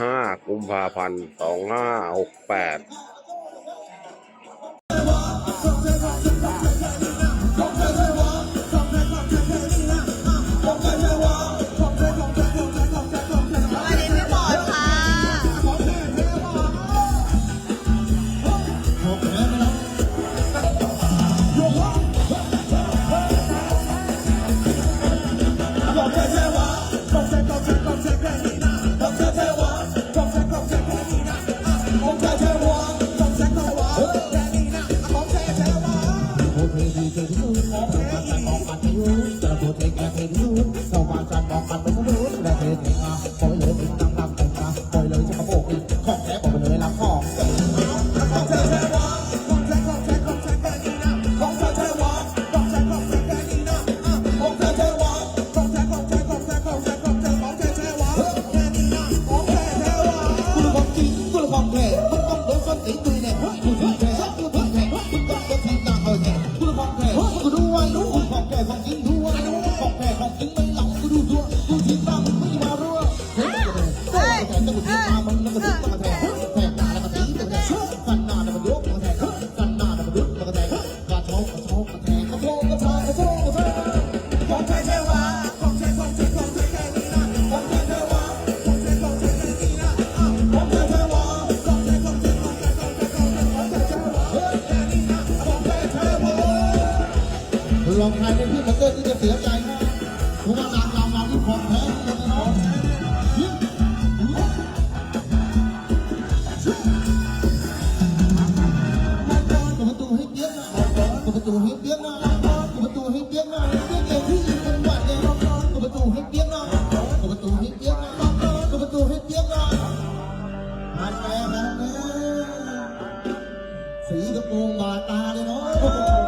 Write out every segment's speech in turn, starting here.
5 กุมภาพันธ์ 2568 ลอ ลองทายเป็นพี่มาเตอร์ที่จะเสียใจนะเพราะว่านางรำมาที่ของแท้เลยนะน้องเปิดประตูให้เปียกน่อยเปิดประตูให้เปียกน่อยเปิดประตูให้เปียกน่อยเปียกเดียวที่อยู่จังหวัดเนี่ยเปิดประตูให้เปียกน่อยเปิดประตูให้เปียกน่อยเปิดประตูให้เปียกหน่อยหันไปหันมาสีกระโปรงบาดตาเลยเนาะ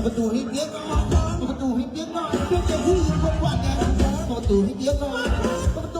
ดประตูให้เปียกหน่อยเปิดประตูให้เปียกหน่อยเปียกจะที่อยู่บนวันไงเปิดประตูให้เปียกหน่อยเปิดประตู